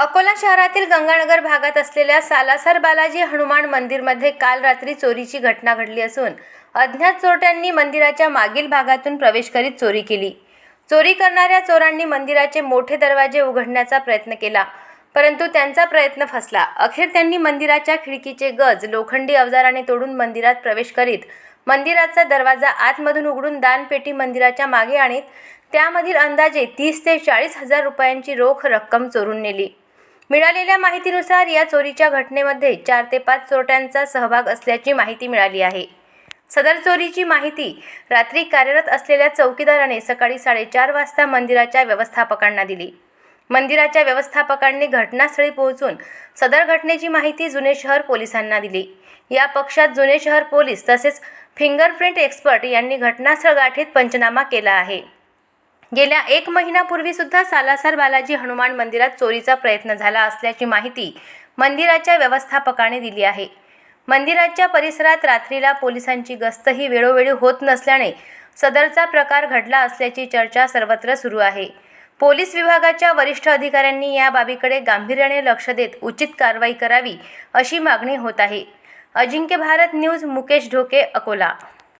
अकोला शहरातील गंगानगर भागात असलेल्या सालासर बालाजी हनुमान मंदिरमध्ये काल रात्री चोरीची घटना घडली असून अज्ञात चोरट्यांनी मंदिराच्या मागील भागातून प्रवेश करीत चोरी केली. चोरी करणाऱ्या चोरांनी मंदिराचे मोठे दरवाजे उघडण्याचा प्रयत्न केला परंतु त्यांचा प्रयत्न फसला. अखेर त्यांनी मंदिराच्या खिडकीचे गज लोखंडी अवजाराने तोडून मंदिरात प्रवेश करीत मंदिराचा दरवाजा आतमधून उघडून दानपेटी मंदिराच्या मागे आणीत त्यामधील अंदाजे तीस ते चाळीस हजार रुपयांची रोख रक्कम चोरून नेली. मिळालेल्या माहितीनुसार या चोरीच्या घटनेमध्ये चार ते पाच चोरट्यांचा सहभाग असल्याची माहिती मिळाली आहे. सदर चोरीची माहिती रात्री कार्यरत असलेल्या चौकीदाराने सकाळी साडेचार वाजता मंदिराच्या व्यवस्थापकांना दिली. मंदिराच्या व्यवस्थापकांनी घटनास्थळी पोहोचून सदर घटनेची माहिती जुने शहर पोलिसांना दिली. या पक्षात जुने शहर पोलीस तसेच फिंगरप्रिंट एक्सपर्ट यांनी घटनास्थळ गाठीत पंचनामा केला आहे. गेल्या एक महिन्यापूर्वी सुद्धा सालासर बालाजी हनुमान मंदिरात चोरीचा प्रयत्न झाला असल्याची माहिती मंदिराच्या व्यवस्थापकाने दिली आहे. मंदिराच्या परिसरात रात्रीला पोलिसांची गस्तही वेळोवेळी होत नसल्याने सदरचा प्रकार घडला असल्याची चर्चा सर्वत्र सुरू आहे. पोलीस विभागाच्या वरिष्ठ अधिकाऱ्यांनी या बाबीकडे गांभीर्याने लक्ष देत उचित कारवाई करावी अशी मागणी होत आहे. अजिंक्य भारत न्यूज मुकेश ढोके अकोला.